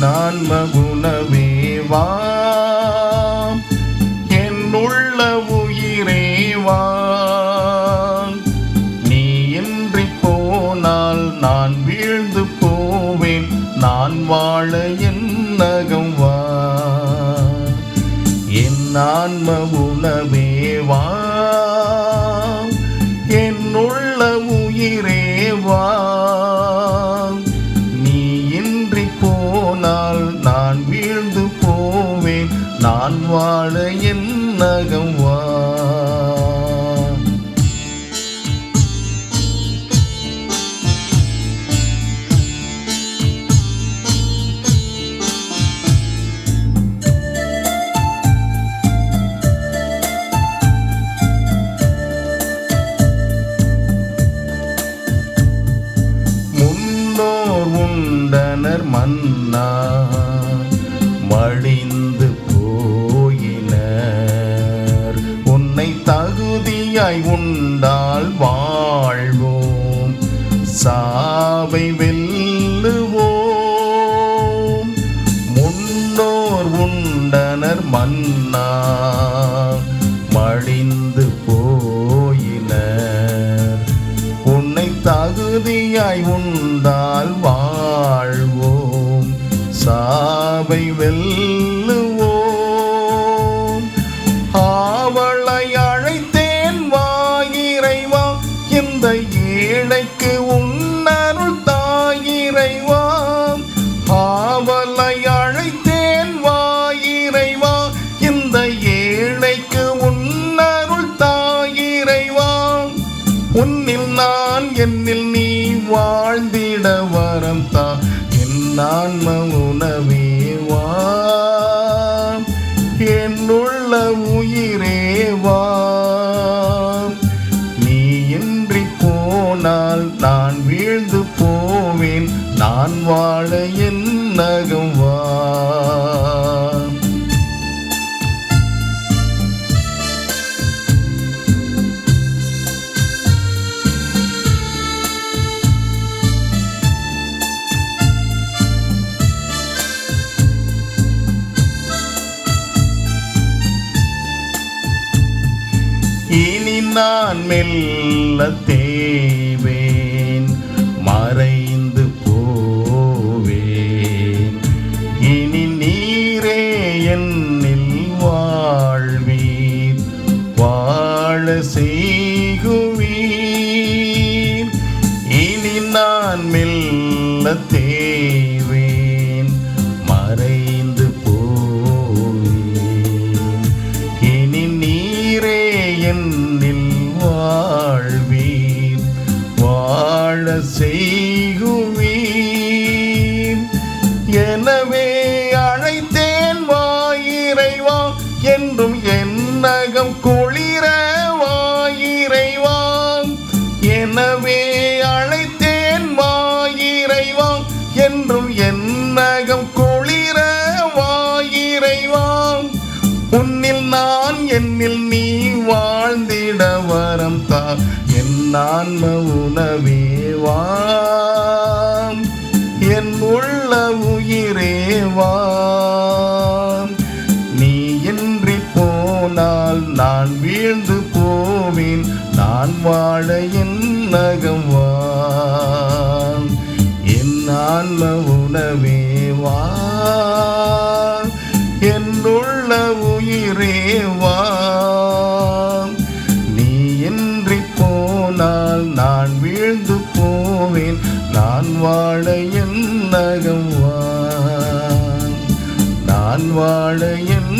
நான்மகுணமேவா உணவே வா. என் உள்ள உயிரே நீ இன்றி போனால் நான் வீழ்ந்து போவேன். நான் வாழ என் வா. என் ஆன்ம உணவே வா. உயிரேவா நான் வாழ என் நகம் வா. முன்னோர் உண்டனர் மன்னா. சாவை வெல்லுவோம். முன்னோர் உண்டனர் மன்னா. மடிந்து போயினர். உன்னை தகுதியாய் உண்டால் வாழ்வோம். சாவை வெல்லுவோம் ஆவலை அழைத்தேன் வாயிறைவா இந்த ஏழைக்கு உன்னருள் தாயிறைவா உன்னில் நான் என்னில் நீ வாழ்ந்திட வரம் தா என் ஆன்ம உணவே வா. என் போவேன் நான் வாழ என் நகம் வா. இனி நான் மெல்ல தே மெல்ல தேவேன். மறைந்து போவேன். இனி நீரே என்னில் வாழ்வீர். வாழ செய் உன்னில் நான் என்னில் நீ வாழ்ந்திட வரம் தா என் ஆன்ம உணவே வா என் உள்ள உயிரே வா நீ இன்றி போனால் நான் வீழ்ந்து போவேன். நான் வாழ என் நகம் வா என் ஆன்ம உணவே வா இறைவா நீ இன்றி போனால் நான் வீழ்ந்து போவேன். நான் வாழ என் நான் வாழ என்